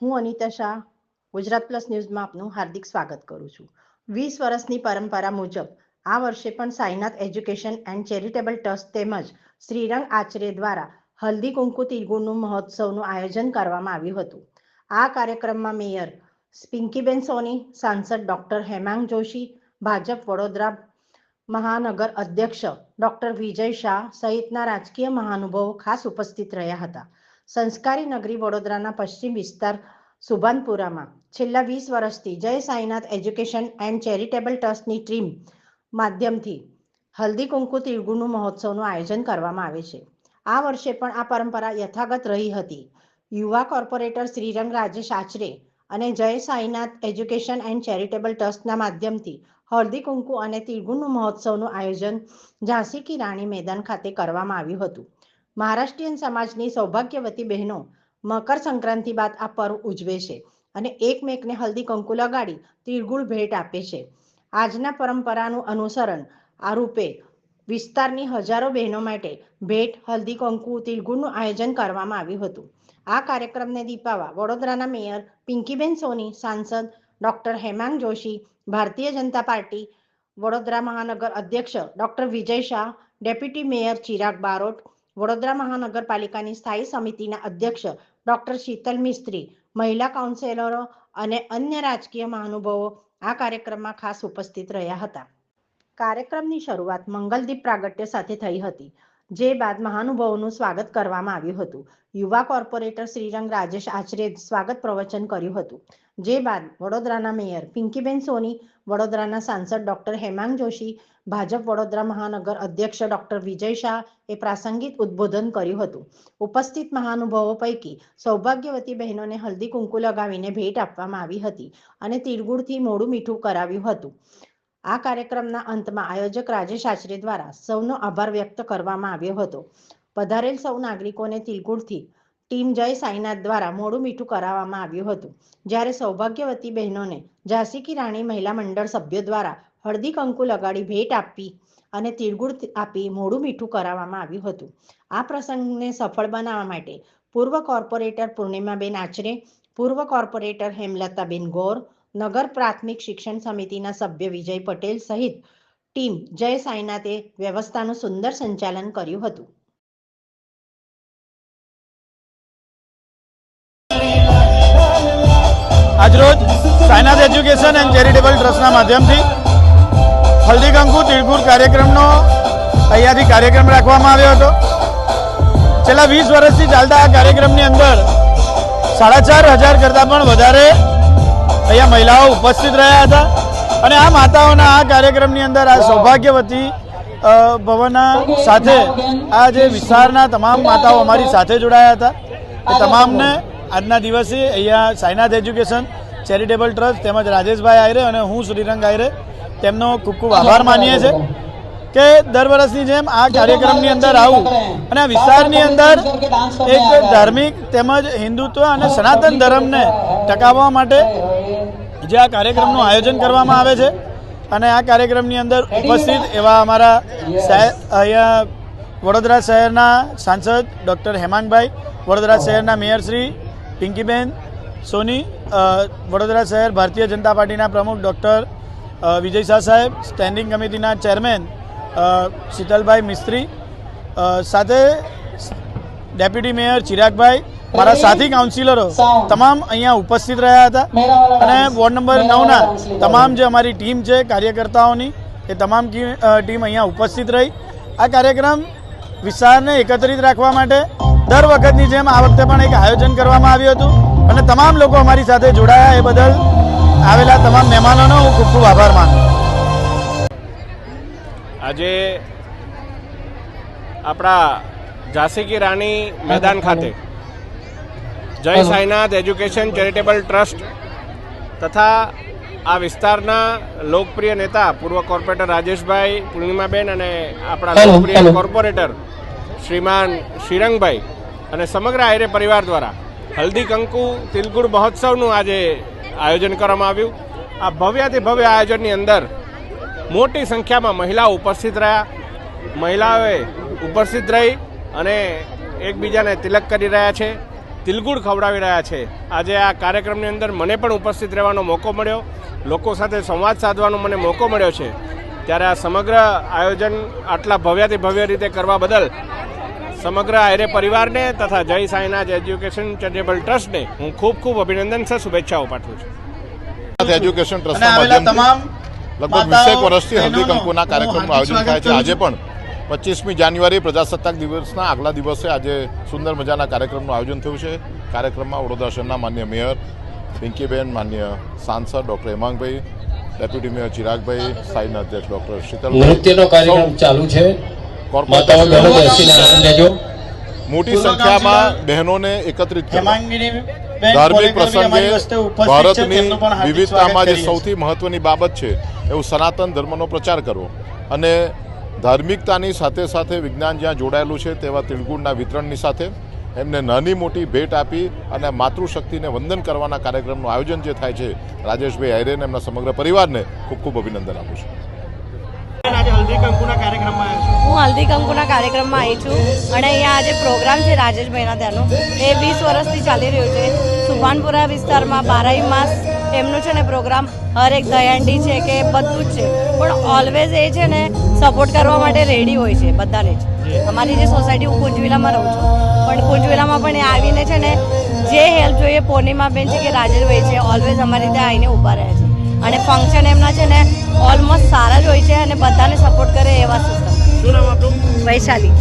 હું અનિતા શાહ, ગુજરાત પ્લસ ન્યૂઝમાં આપનું હાર્દિક સ્વાગત કરું છું. વીસ વર્ષની પરંપરા મુજબ, આ વર્ષે પણ Sainath education and charitable trust તેમજ શ્રીરંગ આચરે દ્વારા હલ્દી કુંકુ તિલગુણનું મહોત્સવનું આયોજન કરવામાં આવ્યું હતું. આ કાર્યક્રમમાં મેયર પિંકીબેન સોની, સાંસદ ડોક્ટર હેમાંગ જોશી, ભાજપ વડોદરા મહાનગર અધ્યક્ષ ડોક્ટર વિજય શાહ સહિતના રાજકીય મહાનુભાવો ખાસ ઉપસ્થિત રહ્યા હતા. સંસ્કારી નગરી વડોદરાના પશ્ચિમ વિસ્તાર સુભાનપુરામાં. છેલ્લા વીસ વર્ષથી Jay Sainath education and charitable ટ્રસ્ટની ટીમ માધ્યમથી હલ્દી કુંકુ તિળગુનું મહોત્સવનું આયોજન કરવામાં આવે છે. આ વર્ષે પણ આ પરંપરા યથાગત રહી હતી. યુવા કોર્પોરેટર શ્રીરંગ રાજેશ આચરે અને જય સાઈનાથ એજ્યુકેશન એન્ડ ચેરિટેબલ ટ્રસ્ટના માધ્યમથી હળદી કુંકુ અને તિળગુનું મહોત્સવનું આયોજન ઝાંસી કી રાણી મેદાન ખાતે કરવામાં આવ્યું હતું. મહારાષ્ટ્રીયન સમાજની સૌભાગ્યવતી બહેનો મકર સંક્રાંતિ બાદ આ પર્વ ઉજવે છે અને એકમેકને હલ્દી કંકુ લગાડી તિળગુળ ભેટ આપે છે. આજના પરંપરાનું અનુસરણ આ રૂપે વિસ્તારની હજારો બહેનો માટે ભેટ, હલ્દી કંકુ તિલગુળનું આયોજન કરવામાં આવ્યું હતું. આ કાર્યક્રમને દીપાવા વડોદરાના મેયર પિંકીબેન સોની, સાંસદ ડોક્ટર હેમાંગ જોશી, ભારતીય જનતા પાર્ટી વડોદરા મહાનગર અધ્યક્ષ doctor Vijay Shah, deputy mayor Chirag Barot Vadodara મહાનગરપાલિકાની સ્થાયી સમિતિના અધ્યક્ષ ડોક્ટર શીતલ મિસ્ત્રી, મહિલા કાઉન્સેલરો અને અન્ય રાજકીય મહાનુભાવો આ કાર્યક્રમમાં ખાસ ઉપસ્થિત રહ્યા હતા. કાર્યક્રમની શરૂઆત મંગલદીપ પ્રાગટ્ય સાથે થઈ હતી, જે બાદ મહાનુભાવોનું સ્વાગત કરવામાં આવ્યું હતું. યુવા કોર્પોરેટર શ્રીરંગ રાજેશ આચરે સ્વાગત પ્રવચન કર્યું હતું. જે બાદ વડોદરાના મેયર પિંકીબેન સોની, વડોદરાના સાંસદ ડોક્ટર હેમાંગ જોશી ભાજપ વડોદરા મહાનગર અધ્યક્ષ ડોક્ટર વિજય શાહ એ પ્રાસંગિક ઉદ્બોધન કર્યું હતું. ઉપસ્થિત મહાનુભાવો પૈકી સૌભાગ્યવતી બહેનોને હલ્દી કુંકુ લગાવીને ભેટ આપવામાં આવી હતી અને તિળગુળથી મોડું મીઠું કરાવ્યું હતું. આ કાર્યક્રમના અંતમાં આયોજક રાજેશ આચરે દ્વારા સૌનો આભાર વ્યક્ત કરવામાં આવ્યો હતો. પધારેલ સૌ નાગરિકોને તિલગુળથી ટીમ જય સાઈનાથ દ્વારા મોડું મીઠું કરાવવામાં આવ્યું હતું. જ્યારે સૌભાગ્યવતી બહેનોને ઝાંસી કી રાણી મહિલા મંડળ સભ્યો દ્વારા હળદી કંકુ લગાડી ભેટ આપી અને તિળગુળ આપી મોડું મીઠું કરાવવામાં આવ્યું હતું. આ પ્રસંગને સફળ બનાવવા માટે પૂર્વ કોર્પોરેટર પૂર્ણિમાબેન આચરે, પૂર્વ કોર્પોરેટર હેમલતાબેન ગોર, નગર પ્રાથમિક શિક્ષણ સમિતિના સભ્ય વિજય પટેલ સહિત ટીમ જય સાઈનાથે વ્યવસ્થાનું સુંદર સંચાલન કર્યું હતું. આજરોજ સાયનાથ એજ્યુકેશન એન્ડ ચેરિટેબલ ટ્રસ્ટના માધ્યમથી હલ્દી તિરકુર કાર્યક્રમનો અહીંયાથી કાર્યક્રમ રાખવામાં આવ્યો હતો. છેલ્લા વીસ વર્ષથી ચાલતા આ કાર્યક્રમની અંદર સાડા ચાર હજાર કરતાં પણ વધારે અહીંયા મહિલાઓ ઉપસ્થિત રહ્યા હતા. અને આ માતાઓના આ કાર્યક્રમની અંદર આ સૌભાગ્યવતી ભવનના સાથે આ જે વિસ્તારના તમામ માતાઓ અમારી સાથે જોડાયા હતા. એ તમામને આજના દિવસે અહીંયા સાઈનાથ એજ્યુકેશન ચેરિટેબલ ટ્રસ્ટ તેમજ રાજેશભાઈ આયરે અને હું શ્રીરંગ આયરે તેમનો ખૂબ ખૂબ આભાર માનીએ છીએ કે દર વર્ષની જેમ આ કાર્યક્રમની અંદર આવું અને આ વિસ્તારની અંદર એક ધાર્મિક તેમજ હિન્દુત્વ અને સનાતન ધર્મને ટકાવવા માટે જે આ કાર્યક્રમનું આયોજન કરવામાં આવે છે અને આ કાર્યક્રમની અંદર ઉપસ્થિત એવા અમારા અહીંયા વડોદરા શહેરના સાંસદ ડૉક્ટર હેમાંગભાઈ, વડોદરા શહેરના મેયરશ્રી પિંકીબેન સોની વડોદરા શહેર ભારતીય જનતા પાર્ટીના પ્રમુખ ડૉક્ટર વિજય શાહ સાહેબ સ્ટેન્ડિંગ કમિટીના ચેરમેન શીતલભાઈ મિસ્ત્રી સાથે ડેપ્યુટી મેયર ચિરાગભાઈ મારા સાથી કાઉન્સિલરો તમામ અહીંયા ઉપસ્થિત રહ્યા હતા. અને વોર્ડ નંબર નવના તમામ જે અમારી ટીમ છે કાર્યકર્તાઓની એ તમામ ટીમ અહીંયા ઉપસ્થિત રહી. આ કાર્યક્રમ વિસ્તારને એકત્રિત રાખવા માટે દર વખતની જેમ આ વખતે પણ એક આયોજન કરવામાં આવ્યું હતું. અને તમામ લોકો અમારી સાથે જોડાયા એ બદલ આવેલા તમામ મહેમાનોનો હું ખૂબ ખૂબ આભાર માનું આજે આપણા ઝાંસી કી રાણી મેદાન ખાતે જય સાઈનાથ એજ્યુકેશન ચેરિટેબલ ટ્રસ્ટ તથા આ વિસ્તારના લોકપ્રિય નેતા પૂર્વ કોર્પોરેટર રાજેશભાઈ પૂર્ણિમાબેન અને આપણા લોકપ્રિય કોર્પોરેટર શ્રીમાન શ્રીરંગભાઈ અને સમગ્ર આયરે પરિવાર દ્વારા હલ્દી કંકુ તિલગુડ મહોત્સવનું આજે આયોજન કરવામાં આવ્યું. આ ભવ્યાથી ભવ્ય આયોજનની અંદર મોટી સંખ્યામાં મહિલાઓ ઉપસ્થિત રહ્યા. મહિલાઓએ ઉપસ્થિત રહી અને એકબીજાને તિલક કરી રહ્યા છે, તિલગુડ ખવડાવી રહ્યા છે. આજે આ કાર્યક્રમની અંદર મને પણ ઉપસ્થિત રહેવાનો મોકો મળ્યો. લોકો સાથે સંવાદ સાધવાનો મને મોકો મળ્યો છે. ત્યારે આ સમગ્ર આયોજન આટલા ભવ્યાથી ભવ્ય રીતે કરવા બદલ સમગ્ર આયરે પરિવારને તથા જય સાંઈનાથ એજ્યુકેશન ચેરિટેબલ ટ્રસ્ટને હું ખૂબ ખૂબ અભિનંદન છે શુભેચ્છાઓ પાઠવું છું. એજ્યુકેશન ટ્રસ્ટના માધ્યમથી તમામ લગભગ વીસેક વર્ષથી હલ્દી કંકુના કાર્યક્રમનું આયોજન થાય છે. આજે પણ પચીસમી જાન્યુઆરી પ્રજાસત્તાક દિવસના આગલા દિવસે આજે સુંદર મજાના કાર્યક્રમનું આયોજન થયું છે. કાર્યક્રમમાં વડોદરા શહેરના માન્ય મેયર પિંકીબેન માન્ય સાંસદ doctor Hemangbhai deputy mayor Chiragbhai Saina અધ્યક્ષ ડૉક્ટર શીતલ નૃત્યનો કાર્યક્રમ ચાલુ છે. માતાઓ બહેનો બેસીને આનંદ લેજો. મોટી સંખ્યામાં બહેનોને એકત્રિત ધાર્મિક પ્રસંગે ભારતની વિવિધતામાં જે. સૌથી મહત્વની બાબત છે એવું સનાતન ધર્મનો પ્રચાર કરવો. અને ધાર્મિકતાની સાથે સાથે વિજ્ઞાન જ્યાં જોડાયેલું છે તેવા તિળગુણના વિતરણની સાથે એમને નાની મોટી ભેટ આપી અને માતૃશક્તિને વંદન કરવાના કાર્યક્રમનું આયોજન જે થાય છે રાજેશભાઈ આયરે અને એમના સમગ્ર પરિવારને ખૂબ ખૂબ અભિનંદન આપું છું. હું હલ્દી કંકુના કાર્યક્રમમાં આવી છું અને અહીંયા આજે પ્રોગ્રામ છે રાજેશભાઈના ત્યાંનો. એ વીસ વર્ષથી ચાલી રહ્યું છે. સુભાનપુરા વિસ્તારમાં બારાઈ માસ એમનું છે ને પ્રોગ્રામ હરેક દયાંડી છે કે બધું જ છે. પણ ઓલવેઝ એ છે ને સપોર્ટ કરવા માટે રેડી હોય છે બધાને જ. અમારી જે સોસાયટી હું કુંજવેલામાં રહું છું. પણ કુંજવેલામાં પણ એ આવીને છે ને જે હેલ્પ જોઈએ પૂર્ણિમાબેન છે કે રાજેશભાઈ છે ઓલવેઝ અમારી ત્યાં આવીને ઊભા રહે છે. અને ફંક્શન એમના છે ને ઓલમોસ્ટ સારા જ હોય છે અને બધાને સપોર્ટ કરે એવા સિસ્ટમ વૈશાલી.